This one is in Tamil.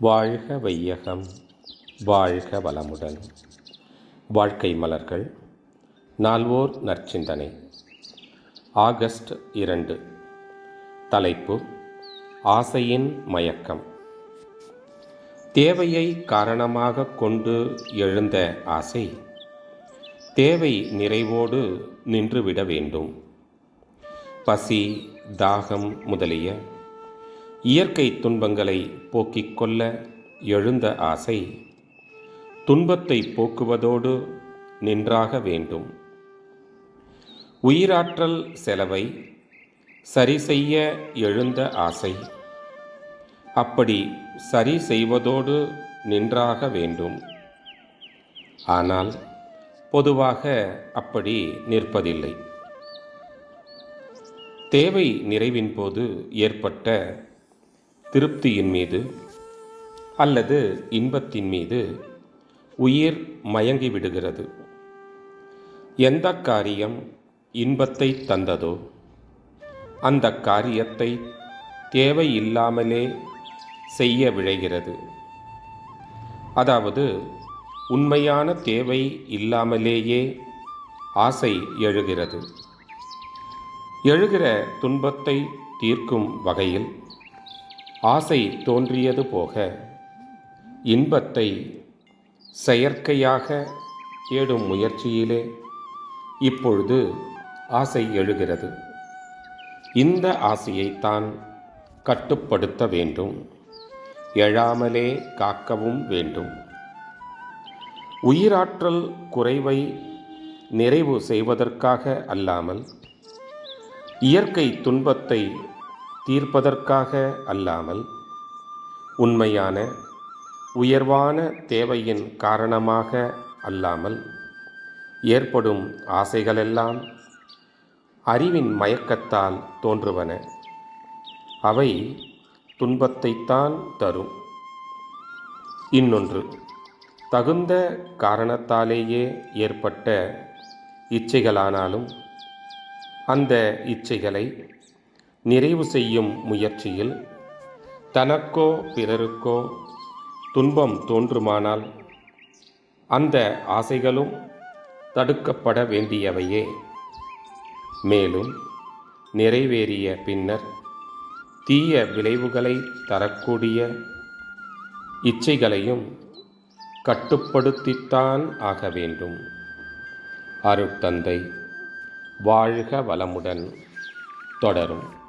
வாழ்க வையகம் வாழ்க வளமுடன். வாழ்க்கை மலர்கள் நால்வோர் நற்சிந்தனை. ஆகஸ்ட் இரண்டு. தலைப்பு ஆசையின் மயக்கம். தேவையை காரணமாக கொண்டு எழுந்த ஆசை தேவை நிறைவோடு நின்றுவிட வேண்டும். பசி தாகம் முதலிய இயற்கை துன்பங்களை போக்கிக் கொள்ள எழுந்த ஆசை துன்பத்தை போக்குவதோடு நின்றாக வேண்டும். உயிராற்றல் செலவை சரி செய்ய எழுந்த ஆசை அப்படி சரி செய்வதோடு நின்றாக வேண்டும். ஆனால் பொதுவாக அப்படி நிற்பதில்லை. தேவை நிறைவின் போது ஏற்பட்ட திருப்தியின் மீது அல்லது இன்பத்தின் மீது உயிர் மயங்கி விடுகிறது. எந்த காரியம் இன்பத்தை தந்ததோ அந்த காரியத்தை தேவையில்லாமலே செய்ய விழைகிறது. அதாவது உண்மையான தேவை இல்லாமலேயே ஆசை எழுகிறது. எழுகிற துன்பத்தை தீர்க்கும் வகையில் ஆசை தோன்றியது போக இன்பத்தை செயற்கையாக தேடும் முயற்சியிலே இப்பொழுது ஆசை எழுகிறது. இந்த ஆசையைத்தான் கட்டுப்படுத்த வேண்டும். எழாமலே காக்கவும் வேண்டும். உயிராற்றல் குறைவை நிறைவு செய்வதற்காக அல்லாமல் இயற்கை துன்பத்தை தீர்ப்பதற்காக அல்லாமல் உண்மையான உயர்வான தேவையின் காரணமாக அல்லாமல் ஏற்படும் ஆசைகளெல்லாம் அறிவின் மயக்கத்தால் தோன்றுவன. அவை துன்பத்தைத்தான் தரும். இன்னொன்று தகுந்த காரணத்தாலேயே ஏற்பட்ட இச்சைகளானாலும் அந்த இச்சைகளை நிறைவு செய்யும் முயற்சியில் தனக்கோ பிறருக்கோ துன்பம் தோன்றுமானால் அந்த ஆசைகளும் தடுக்கப்பட வேண்டியவையே. மேலும் நிறைவேறிய பின்னர் தீய விளைவுகளை தரக்கூடிய இச்சைகளையும் கட்டுப்படுத்தித்தான் ஆக வேண்டும். அருட்தந்தை வாழ்க வளமுடன் தொடரும்.